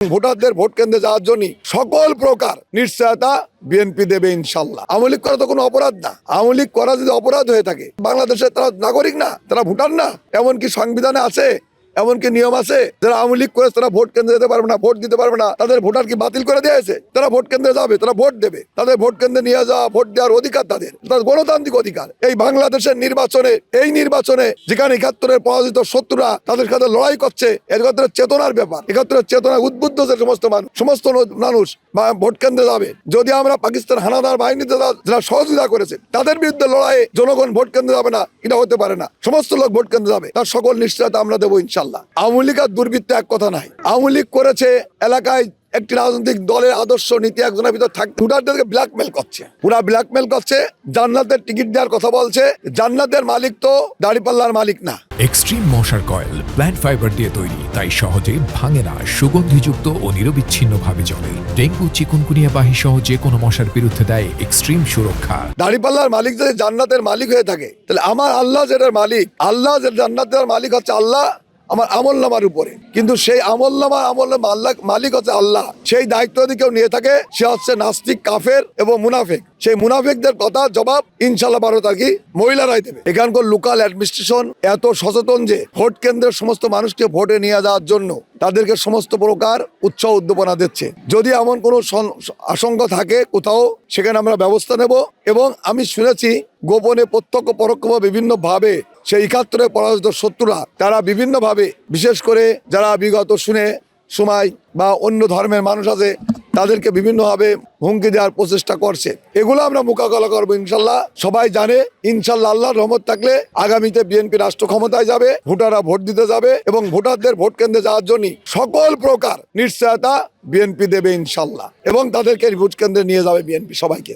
ভোটারদের ভোট কেন্দ্রে যাওয়ার জন্য সকল প্রকার নিশ্চয়তা বিএনপি দেবে ইনশাল্লাহ। আওয়ামী লীগ করা তো কোনো অপরাধ না। আওয়ামী লীগ করা যদি অপরাধ হয়ে থাকে, বাংলাদেশের তারা নাগরিক না, তারা ভোটার না, এমনকি সংবিধানে আছে এমনকি নিয়ম আছে, যারা আওয়ামী লীগ করে তারা ভোট কেন্দ্রে যেতে পারবে না, ভোট দিতে পারবে না। তাদের ভোটার কি বাতিল করে দেওয়া হয়েছে তারা ভোট কেন্দ্রে যাবে, তারা ভোট দেবে। তাদের ভোট কেন্দ্রে নিয়ে যাওয়া, ভোট দেওয়ার অধিকার তাদের। তাদের গণতান্ত্রিক অধিকার। এই বাংলাদেশের নির্বাচনে, এই নির্বাচনে যেখানে একাত্তরের পরাজিত শত্রুরা তাদের সাথে লড়াই করছে, একাত্তরের চেতনার ব্যাপার। একাত্তরের চেতনা উদ্বুদ্ধ যে সমস্ত মানুষ সমস্ত মানুষ ভোট কেন্দ্রে যাবে। যদি আমরা পাকিস্তান হানাদার বাহিনীতে যারা সহযোগিতা করেছে, তাদের বিরুদ্ধে লড়াইয়ে জনগণ ভোট কেন্দ্রে যাবে না, এটা হতে পারে না। সমস্ত লোক ভোট কেন্দ্রে যাবে। তার সকল নিশ্চয়তা আমরা দেবো ইনশাল্লাহ আওয়ামী লীগ আর দুর্বৃত্ত এক কথা নাই। আওয়ামী লীগ করেছে এলাকায় একটি রাজনৈতিক দলের আদর্শ নীতি একজনের ভিতর থাক ভোটারদেরকে ব্ল্যাকমেল করছে। পুরা ব্ল্যাকমেল করছে জান্নাতের টিকিট দেওয়ার কথা বলছে। জান্নাতের মালিক তো দাড়িপাল্লার মালিক না। এক্সট্রিম মশার কয়েল প্ল্যান্ট ফাইবার দিয়ে তৈরি তাই সহজে ভাঙে না সুগন্ধিযুক্ত ও নিরবিচ্ছিন্নভাবে জ্বলে ডেঙ্গু চিকুনকুনিয়া বাহি সহ যে কোনো মশার বিরুদ্ধে দেয় এক্সট্রিম সুরক্ষা। দাড়িপাল্লার মালিক যদি জান্নাতের মালিক হয়ে থাকে তাহলে আমার আল্লাহ যেটার মালিক আল্লাহ যে জান্নাতের মালিক হচ্ছে আল্লাহ আমার আমল নামার উপরে। কিন্তু সেই আমল নামা, আমল মালিক হচ্ছে আল্লাহ। সেই দায়িত্ব যদি কেউ নিয়ে থাকে, সে হচ্ছে নাস্তিক, কাফের এবং মুনাফেক। সেই মুনাফেকদের কথা, জবাব ইনশাল্লাহ বারো তারিখে মহিলারাই দেবে। এখানকার লোকাল অ্যাডমিনিস্ট্রেশন এত সচেতন যে ভোট কেন্দ্রের সমস্ত মানুষকে ভোটে নিয়ে যাওয়ার জন্য তাদেরকে সমস্ত প্রকার উৎসাহ উদ্দীপনা দিচ্ছে। যদি এমন কোনো আশঙ্কা থাকে কোথাও, সেখানে আমরা ব্যবস্থা নেব এবং আমি শুনেছি গোপনে প্রত্যক্ষ পরোক্ষভাবে বিভিন্ন ভাবে সেই একাত্তরে পরাজিত শত্রুরা, তারা বিভিন্নভাবে, বিশেষ করে যারা বিগত শুনে সময় বা অন্য ধর্মের মানুষ আছে, তাদেরকে বিভিন্নভাবে হুমকি দেওয়ার প্রচেষ্টা করছে। এগুলো আমরা মোকাবেলা করব ইনশাল্লাহ। সবাই জানে, ইনশাল্লাহ আল্লাহর রহমত থাকলে আগামীতে বিএনপি রাষ্ট্র ক্ষমতায় যাবে, ভোটাররা ভোট দিতে যাবে এবং ভোটারদের ভোট কেন্দ্রে যাওয়ার জন্য সকল প্রকার নিশ্চয়তা বিএনপি দেবে ইনশাল্লাহ এবং তাদেরকে ভোট কেন্দ্রে নিয়ে যাবে বিএনপি সবাইকে।